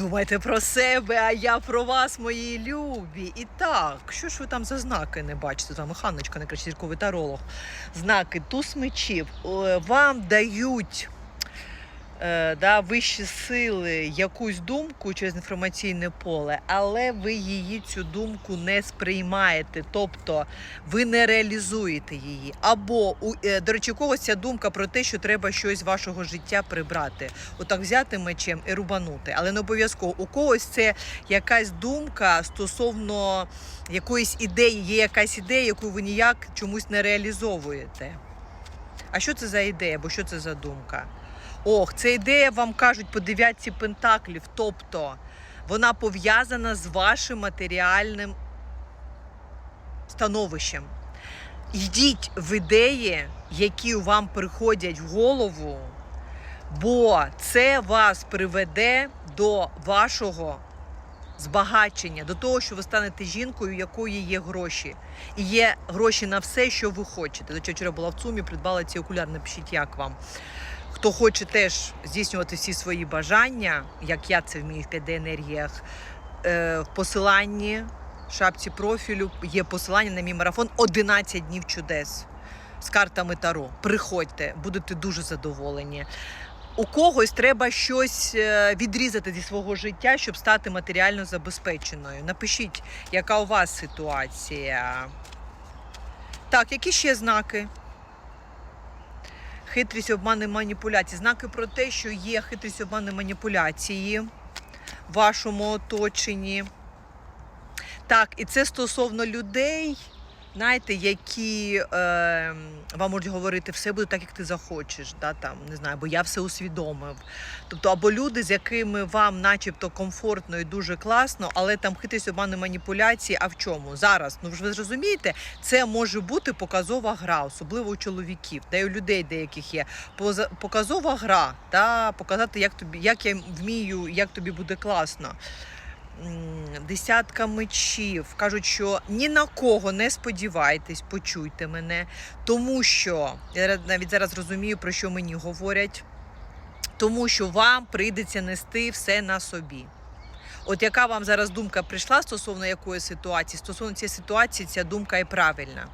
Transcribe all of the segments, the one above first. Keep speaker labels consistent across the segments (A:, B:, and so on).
A: Думайте про себе, а я про вас, мої любі. І так, що ж ви там за знаки не бачите? Там Ханночка, найкращий зірковий таролог. Знаки туз мечів Е, вам дають да, вищі сили якусь думку через інформаційне поле, але ви її цю думку не сприймаєте, тобто ви не реалізуєте її. Або у е, до речі, когось ця думка про те, що треба щось з вашого життя прибрати. Отак взяти мечем і рубанути. Але не обов'язково у когось це якась думка стосовно якоїсь ідеї, є якась ідея, яку ви ніяк чомусь не реалізовуєте. А що це за ідея? Бо що це за думка? Ох, це ідея, вам кажуть, по дев'ятці пентаклів. Тобто вона пов'язана з вашим матеріальним становищем. Йдіть в ідеї, які вам приходять в голову, бо це вас приведе до вашого збагачення, до того, що ви станете жінкою, якої є гроші. І є гроші на все, що ви хочете. До чого вчора була в ЦУМі, придбала ці окуляри, напишіть, як вам. Хто хоче теж здійснювати всі свої бажання, як я це вмію в 5D енергіях, е, в посиланні в шапці профілю є посилання на мій марафон 11 днів чудес з картами Таро. Приходьте, будете дуже задоволені. У когось треба щось е, відрізати зі свого життя, щоб стати матеріально забезпеченою. Напишіть, яка у вас ситуація. Так, які ще знаки? Хитрість, обмани, маніпуляції. Знаки про те, що є хитрість, обмани, маніпуляції в вашому оточенні. Так, і це стосовно людей, знаєте, які е, вам можуть говорити, все буде так, як ти захочеш. Да, там, не знаю, бо я все усвідомив. Тобто, або люди, з якими вам начебто комфортно і дуже класно, але там хитрість обмани маніпуляції. А в чому? Зараз, ну ж ви зрозумієте, це може бути показова гра, особливо у чоловіків, й у людей деяких є. Показова гра, та показати, як тобі, як я вмію, як тобі буде класно. Десятка мечів кажуть, що ні на кого не сподівайтесь, почуйте мене, тому що я навіть зараз розумію, про що мені говорять, тому що вам прийдеться нести все на собі. От яка вам зараз думка прийшла стосовно якої ситуації? Стосовно цієї ситуації, ця думка і правильна.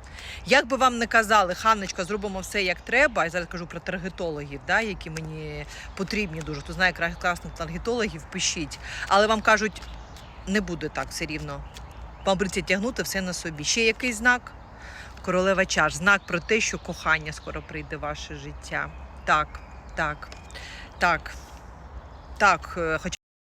A: Як би вам не казали, Ханночка, зробимо все як треба, я зараз кажу про таргетологів, да, які мені потрібні дуже. Хто знає класних таргетологів, пишіть. Але вам кажуть, не буде так все рівно. Вам тягнути все на собі. Ще який знак? Королева чаш. Знак про те, що кохання скоро прийде в ваше життя. Так, так, так, так. е, Хоча